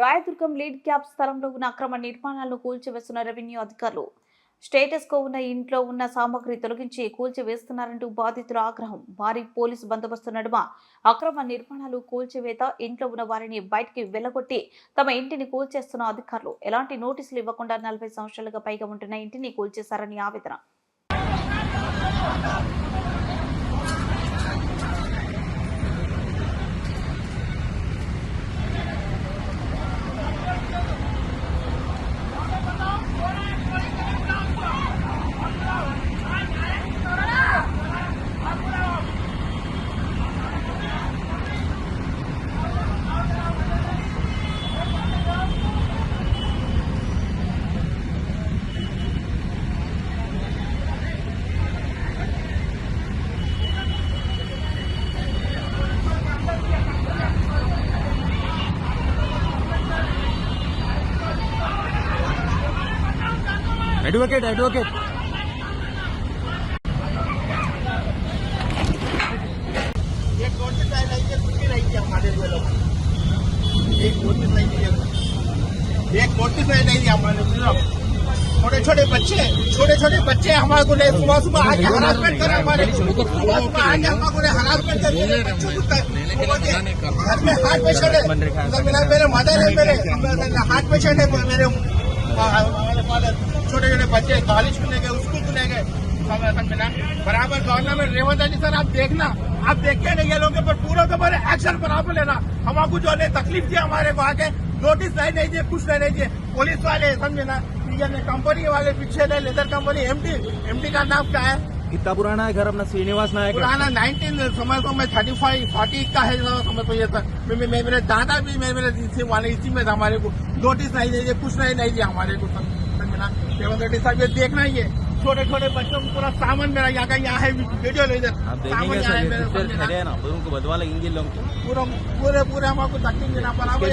Rayadurgam lead cap స్థలంలో ఉన్న అక్రమ నిర్మాణాలను కూల్చివేస్తున్న రెవెన్యూ అధికారులు. స్టేటస్ కో ఉన్న ఇంట్లో ఉన్న సామాగ్రి తొలగించి కూల్చివేస్తున్నారంటూ బాధితుల ఆగ్రహం. భారీ పోలీసు బందోబస్తు నడుమ అక్రమ నిర్మాణాలు కూల్చివేత ఇంట్లో ఉన్న వారిని బయటికి వెళ్ళగొట్టి తమ ఇంటిని కూల్చేస్తున్న అధికారులు. ఎలాంటి నోటీసులు ఇవ్వకుండా నలభై సంవత్సరాలుగా పైగా ఉంటున్న ఇంటిని కూల్చేశారని ఆవేదన. एडवोकेट एडवोकेट एक आई नहीं है कुछ भी नहीं किया हमारे आई छोटे छोटे बच्चे छोटे छोटे बच्चे हमारे को सुबह सुबह आके हरासमेंट कर हमारे सुबह सुबह आके हमारे को हरासमेंट कर घर में हार्ट पेशेंट है। मेरा मेरे मदर है मेरे हार्ट पेशेंट है मेरे बच्चे कॉलेज को ले गए स्कूल को ले गए। बराबर गवर्नमेंट रेवंत रेड्डी सर आप देखना। आप देख के नहीं ये लोग के पर पूरा का पूरा एक्शन बराबर लेना हमको जो है तकलीफ़ दिया हमारे को आके नोटिस नहीं नहीं दिए कुछ नहीं नहीं दिए पुलिस वाले समझे ना ये कंपनी वाले पीछे ले लेदर कंपनी एमडी एमडी का नाम क्या है? कितना पुराना है घर अपना श्रीनिवास नायक। पुराना नाइनटीन समझ को मैं थर्टी फाइव फोर्टी का है जो समझ को ये सर मैं, मैं, मैं मेरे दादा भी मैं मेरे इसी वाले इसी में हमारे को। नोटिस नहीं दिए कुछ नहीं नहीं दिया हमारे को सर समझना रेवंत रेड्डी साहब ये देखना ही है छोटे छोटे बच्चों को पूरा सामान मेरा यहाँ का यहाँ है वीडियो ले इधर। सामान यहाँ है ना? बदवा लगेंगे लोग पूरा पूरे पूरे को तकलीफ़ देना बराबर